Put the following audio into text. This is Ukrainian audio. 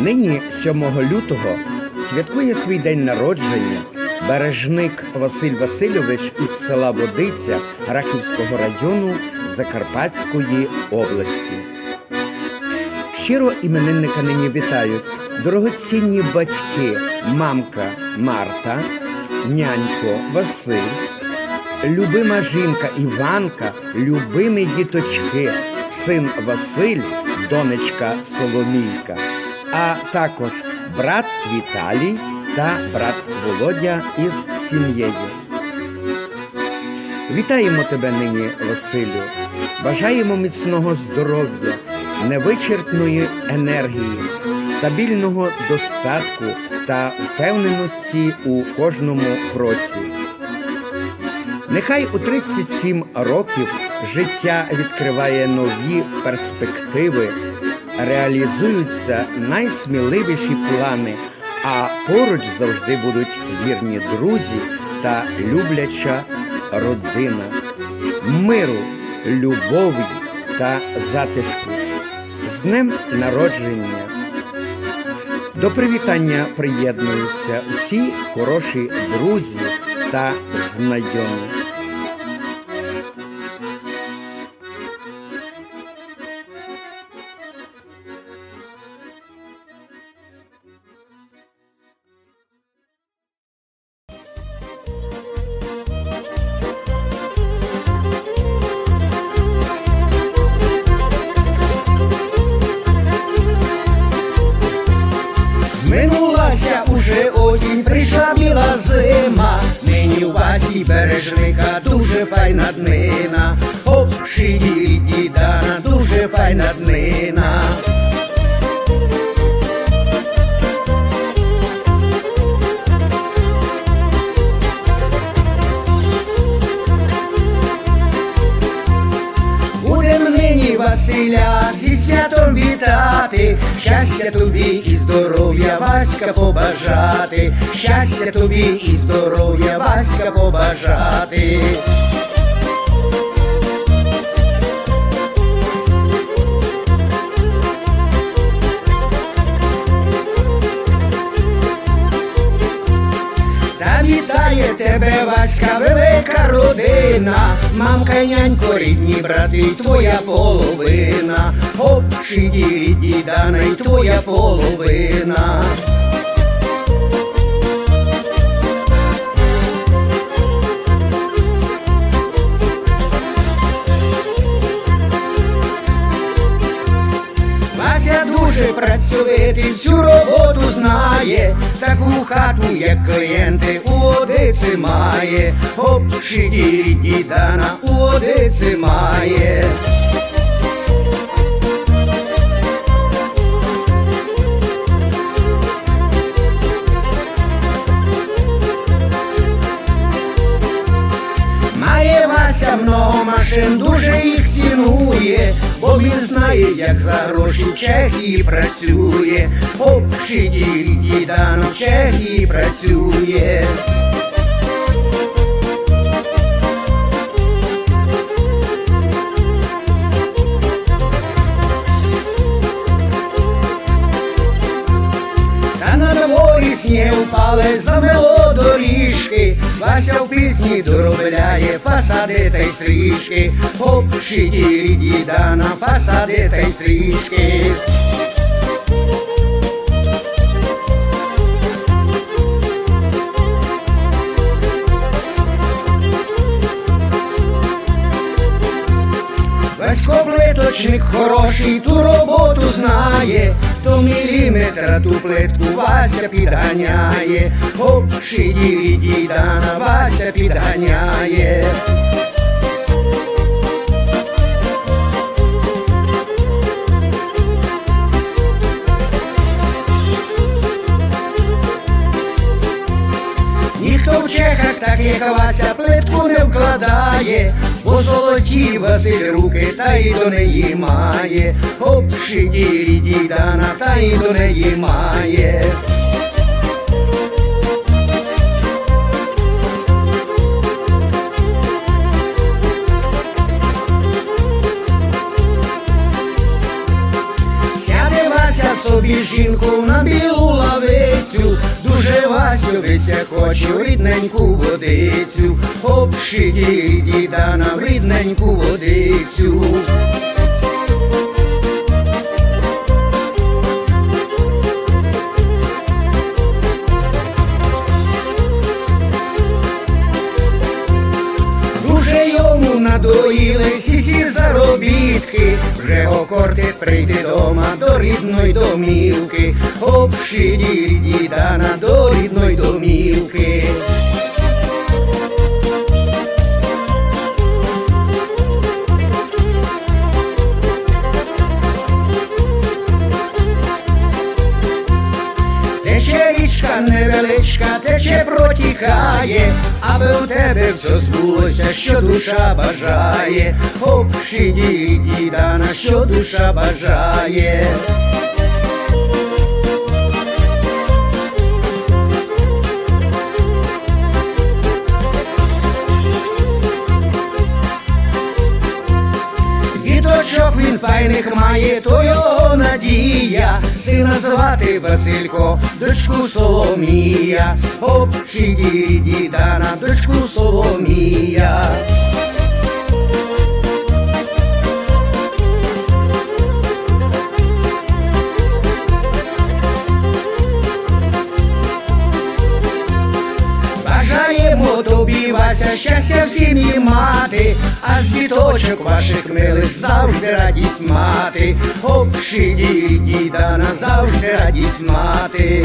Нині 7 лютого святкує свій день народження бережник Василь Васильович із села Водиця Рахівського району Закарпатської області. Щиро іменинника нині вітають дорогоцінні батьки, мамка Марта, нянько Василь, любима жінка Іванка, любимі діточки, син Василь, донечка Соломійка, а також брат Віталій та брат Володя із сім'єю. Вітаємо тебе нині, Василю. Бажаємо міцного здоров'я, невичерпної енергії, стабільного достатку та впевненості у кожному кроці. Нехай у 37 років життя відкриває нові перспективи, реалізуються найсміливіші плани, а поруч завжди будуть вірні друзі та любляча родина, миру, любові та затишку. З днем народження. До привітання приєднуються усі хороші друзі та знайомі. Бережника дуже файна днина, Оп, шиді дідана, дуже файна днина. Будем нині Василя зі вітати, щастя тобі і здоров'я, Васька побажати, щастя тобі і здоров'я, Васька побажати. Вітає тебе, Васька, велика родина, мамка, нянько, рідні брати, твоя половина, Оп, шиді, рідні, дана, й твоя половина. Працьовитий, всю роботу знає, таку хату, як клієнти, у Одиці має, Оп, шиді, рідні, дана, у Одиці має. Має Вася много машин, дуже цінує, бо він знає, як за гроші в Чехії працює. Ріді, дано в Чехії працює. Та на дворі сніг упали, замело доріжки, Вася в пісні доробляє фасади та й стрижки, Оп, шиді, ріді, дана, фасади та й стрижки. Васько плиточник хороший, ту роботу знає, до міліметра ту плитку Вася підганяє, Оп, шиді, ріді, дана, Вася підганяє. Чехах, так як Вася, плитку не вкладає, бо золоті Василь руки, та й до неї має, Оп, шиді, ріді, дана, та й до неї має. Собі жінку на білу лавицю, дуже Васю вися хочу рідненьку водицю, обшиді діда на рідненьку водицю. Дуже йому надоїли сісі заробітки, вже окорти прийти дома до рідної домівки, обшиді дідана до рідної домівки. Тече протікає, аби у тебе все збулося, що душа бажає, обші діда, на що душа бажає. Він пайник має, то надія, сина звати Василько, дочку Соломія, обхіді діда на дочку Соломія. Бажаємо тобі, Вася, щастя в сім'ї мати, а з діточок ваших милих завжди радість мати, обшиді діда назавжди радість мати.